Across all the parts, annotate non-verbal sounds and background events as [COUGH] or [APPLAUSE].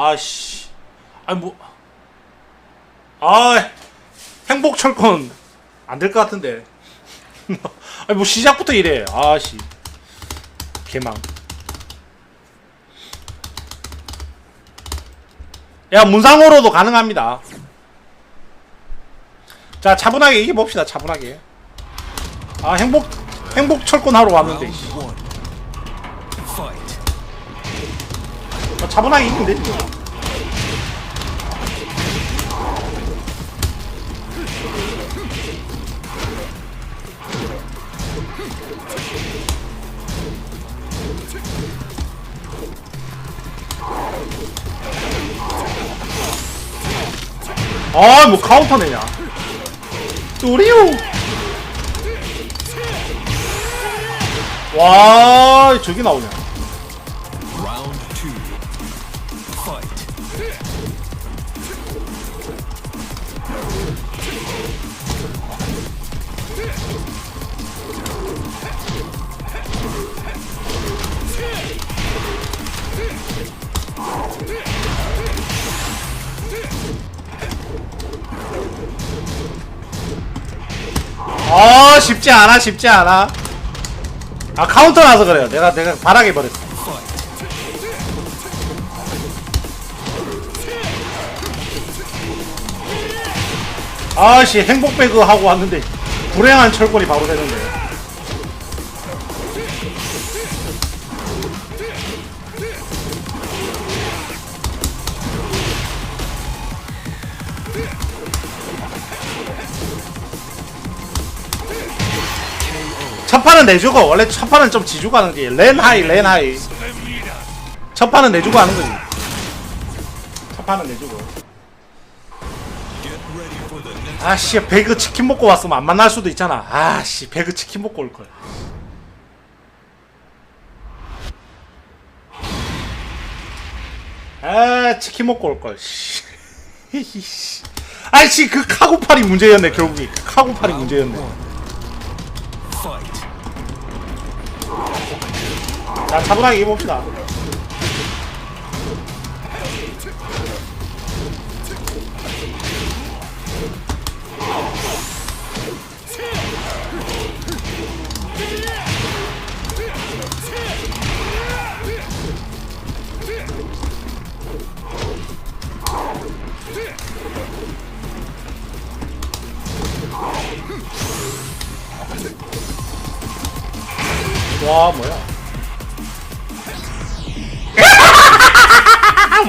아씨. 뭐. 아 행복 철권 안 될 것 같은데. [LAUGHS] 아니 뭐 시작부터 이래. 아씨. 개망. 야 문상으로도 가능합니다. 자 차분하게 이겨 봅시다. 차분하게. 아 행복 행복 철권 하러 왔는데. 아, 차분하게 이기면 되지. 아, 뭐 카운터 내냐? 또리오. 와, 저기 나오냐? 아 쉽지 않아 쉽지 않아. 아 카운터라서 그래요. 내가 내가 바라게 버렸어. 아씨 행복 배그 하고 왔는데 불행한 철권이 바로 되는데 첫 판은 내주고 원래 첫 판은 좀 지주고 하는 게 렌하이 렌하이 첫 판은 내주고 하는 거지 첫 판은 내주고. 아씨 배그 치킨 먹고 왔으면 안 만날 수도 있잖아 아씨 배그 치킨 먹고 올걸 아 치킨 먹고 올걸 씨. 씨. 아이씨 그 카고팔이 문제였네 결국에 그 카고팔이 문제였네. 자 차분하게 입어봅시다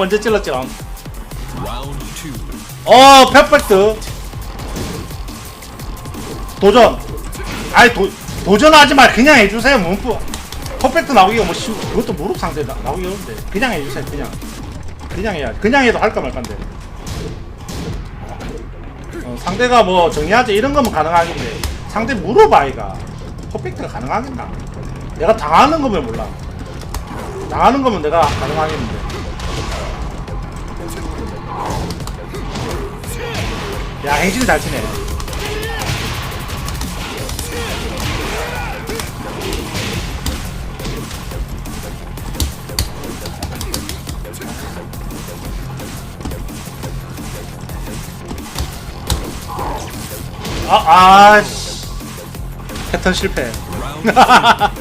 먼저 two. 어 퍼펙트. 도전. 아니 도, 도전하지 말 그냥 해주세요. 문프 퍼펙트 나오기가 뭐 쉬우 그것도 무릎 상태 나, 나오기 어려운데. 그냥 해주세요 그냥. 그냥 해야 그냥 해도 할까 말까인데. 어, 상대가 뭐 정리하지 이런 거면 가능하겠는데. 상대 무릎 아이가 퍼펙트가 가능하겠나 내가 당하는 거면 몰라. 당하는 거면 내가 가능하겠는데 야 행진이 잘 치네 아, 아 씨. 패턴 실패. [LAUGHS]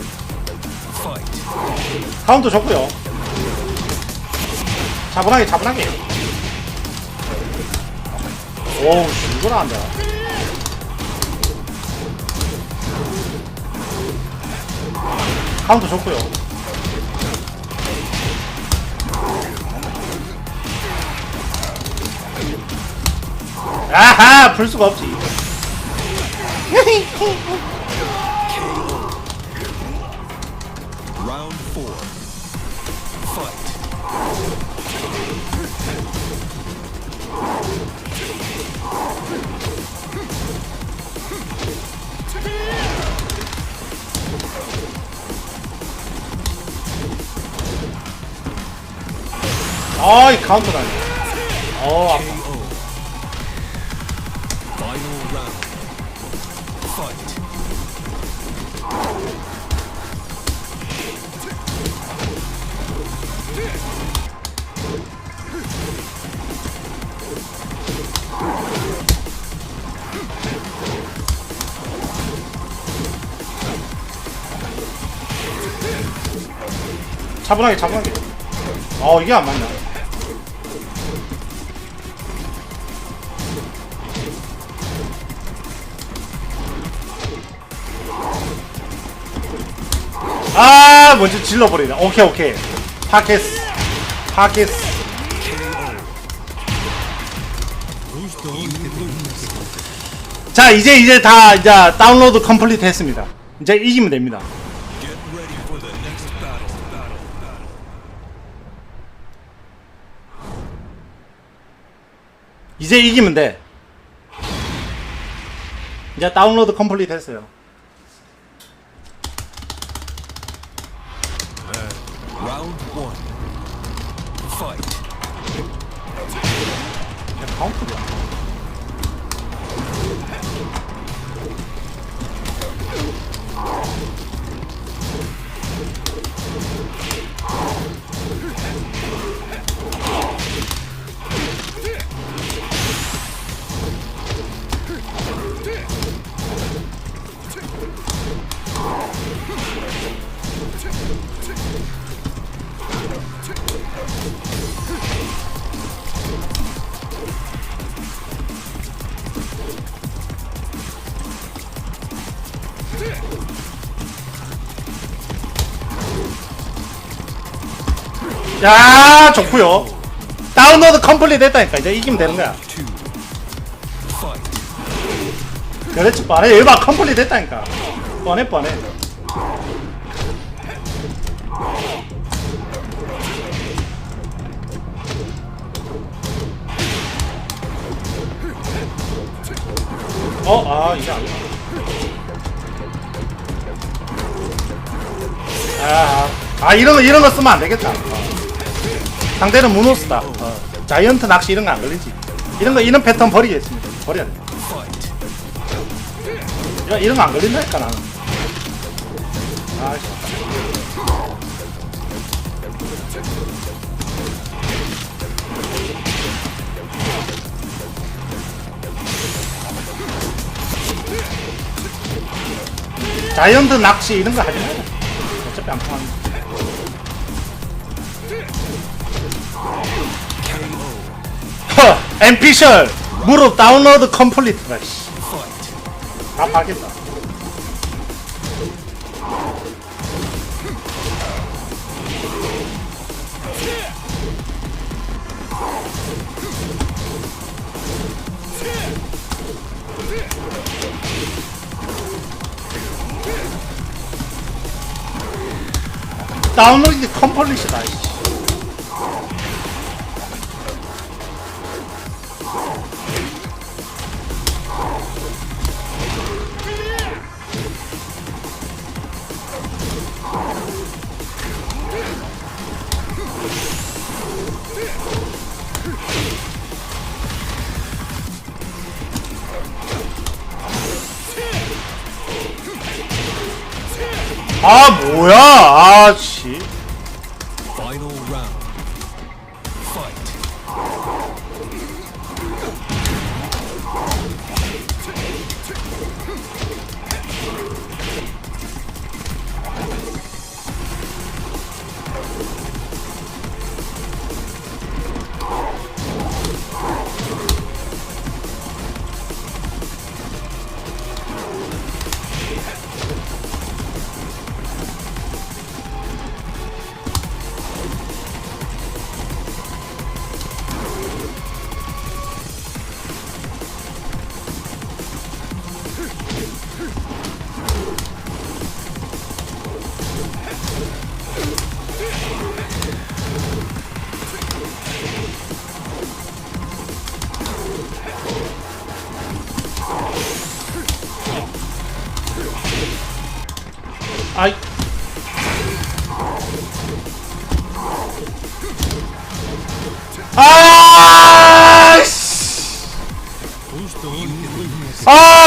카운터 좋고요 차분하게, 차분하게. 오우, 씨, 이걸 안 돼. 카운터 좋고요 아하, 풀 수가 없지. [LAUGHS] 아이 카운터 다니. 어 아파. 차분하게 차분하게 어 이게 안 맞나 아 먼저 질러버리네. 오케이 오케이. 파켓스 파켓스 자 이제 이제 다 이제 다운로드 컴플리트 했습니다. 이제 이기면 됩니다. 이제 이기면 돼. 이제 다운로드 컴플리트 했어요 카운트야 야 좋구요 다운로드 컴플리트 했다니까 이제 이기면 되는 거야. 그렇지 뻔해 일반 컴플리트 했다니까 뻔해 뻔해 어? 아 이게 아니야 아, 아 이런 거 이런 거 쓰면 안 되겠다 어. 상대는 무노스다 어. 자이언트 낚시 이런 거 안 걸리지 이런 거 이런 패턴 버리겠습니다 버려야 돼. 야, 이런 거 안 걸린다니까, 나는. 아, 씨. 자이언트 낚시 이런 거 하지 말자. 어차피 안 통하는 엠피셜! 무릎 다운로드 컴플리트가, 씨. 다 파겠다. 다운로드 컴플리트다. 이씨. 뭐야?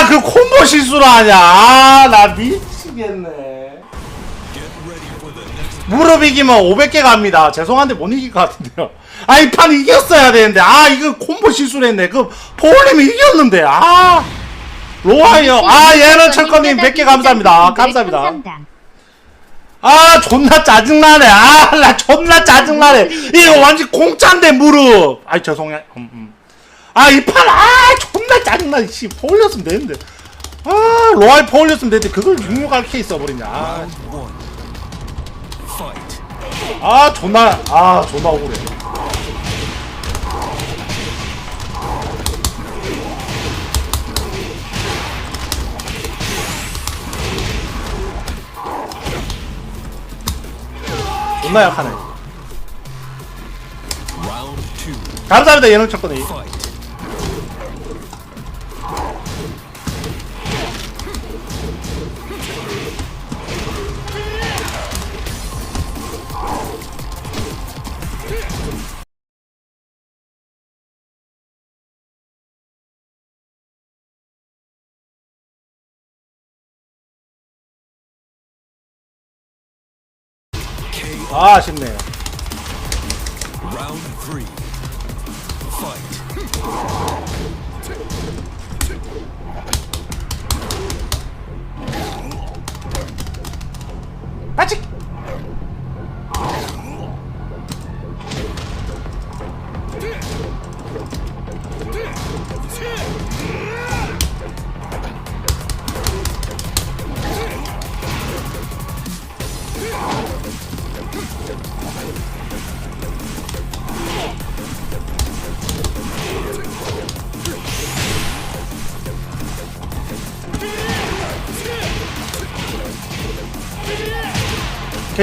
아, 그 콤보 실수를 하냐. 아, 나 미치겠네. 무릎 이기면 500개 갑니다. 죄송한데 못 이길 것 같은데요. 아, 이 판 이겼어야 되는데. 아, 이거 콤보 실수를 했네. 그, 포울님이 이겼는데. 아. 로하이요. 아, 얘는 철거님 100개 감사합니다. 감사합니다. 아 존나 짜증나네 아 나 존나 짜증나네 이거 완전 공짜인데 무릎 아이 죄송해 음, 음. 아이 판아 존나 짜증나. 씨 퍼올렸으면 되는데. 아 로알 퍼올렸으면 되는데 그걸 66RK 써버리냐. 아. 아 존나 아 존나 억울해. 존나 약하네. 감사합니다 예능 쳤거든 아 아쉽네요 Round three. Fight. 빠직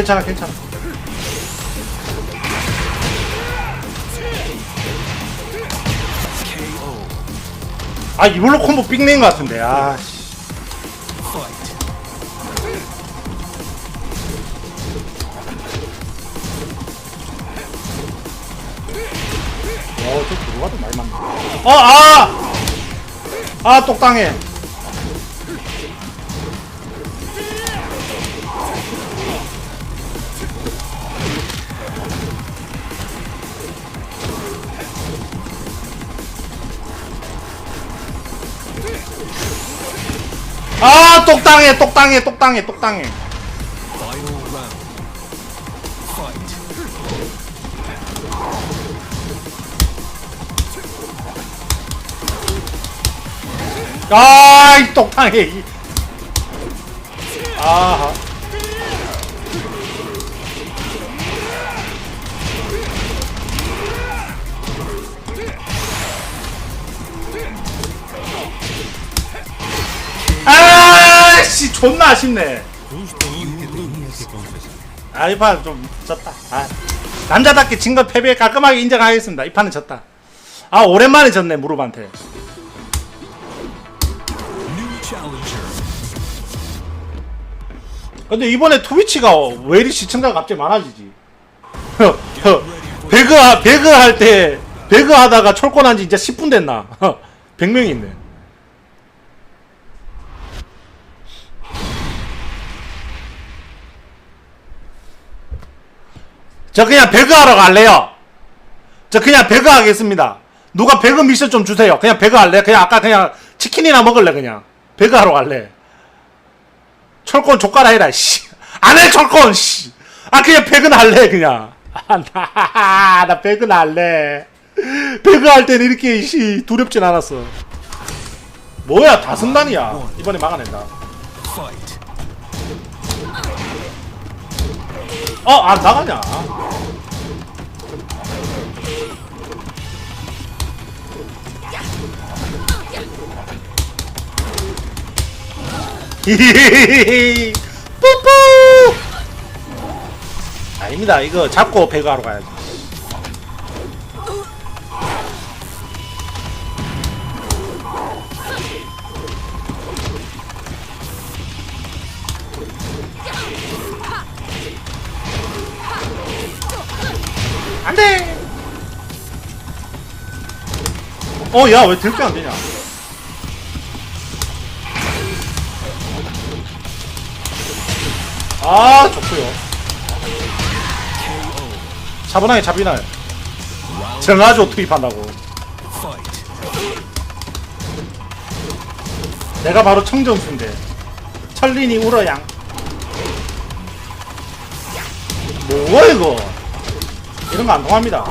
괜찮아 괜찮아. 아 이걸로 콤보 삑낸 것 같은데 아. 어저 들어가도 많이 맞네 어아 아 똑당해 아 똑당해 똑당해 똑당해 똑당해. 아이 똑당해 이. 아하 아씨 존나 아쉽네 아 이 판 좀 졌다 아 남자답게 진 건 패배 깔끔하게 인정하겠습니다 이 판은 졌다 아 오랜만에 졌네 무릎한테. 근데 이번에 트위치가 왜 이리 시청자가 갑자기 많아지지? [LAUGHS] 배그 하- 배그 할 때 배그 하다가 철권한 지 이제 10분 됐나? [LAUGHS] 100명이 있네. 저 그냥 배그 하러 갈래요. 저 그냥 배그 하겠습니다. 누가 배그 미션 좀 주세요. 그냥 배그 할래? 그냥 아까 그냥 치킨이나 먹을래 그냥. 배그 하러 갈래. 철권 족가라 해라 씨. [LAUGHS] 안 해 철권 씨. 아 그냥 배그는 할래 그냥. 아, [LAUGHS] 나, 나 배그는 할래. 배그 할 때는 이렇게 씨 두렵진 않았어. 뭐야 다승단이야. 이번에 막아낸다. 어안 나가냐? [LAUGHS] 뿌뿌! 아닙니다. 이거 잡고 배그하러 가야지 안돼. 어야 왜 들게 안 되냐? 아 좋고요. 차분하게 잡이나요 정아조 투입한다고. 내가 바로 청정수인데 천린이 울어양. 뭐야 이거 이런 거 안 통합니다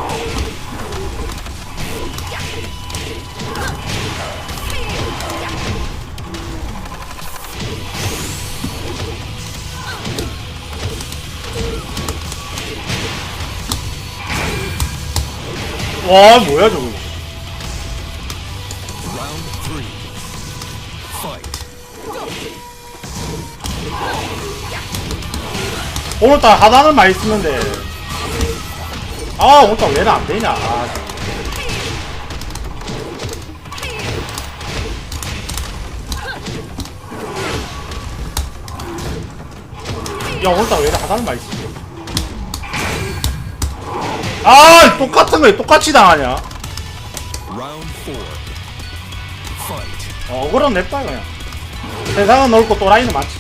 와 뭐야 저거. 오늘따라 하단을 많이 쓰는데 아 오늘따라 왜는 안 되냐? 아, 야 오늘따라 왜 하단을 많이 쓰지? 아 똑같은 거에 똑같이 당하냐. 어, 억울은 냈다 그냥. 세상은 넓고 또라이는 많지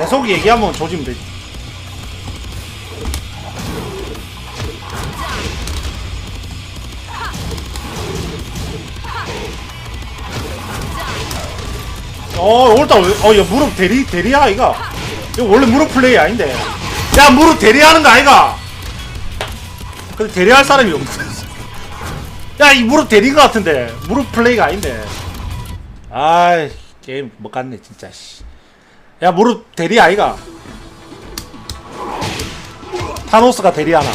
계속 얘기하면 조지면 되지 어 오늘따라 왜, 어, 야 무릎 대리, 대리야 이거 이거 원래 무릎 플레이 아닌데 야 무릎 대리하는 거 아이가 근데 대리할 사람이 없네. [LAUGHS] 야, 이 무릎 대리인 것 같은데. 무릎 플레이가 아닌데. 아이, 게임 못 갔네, 진짜, 씨. 야, 무릎 대리 아이가. 타노스가 대리 하나.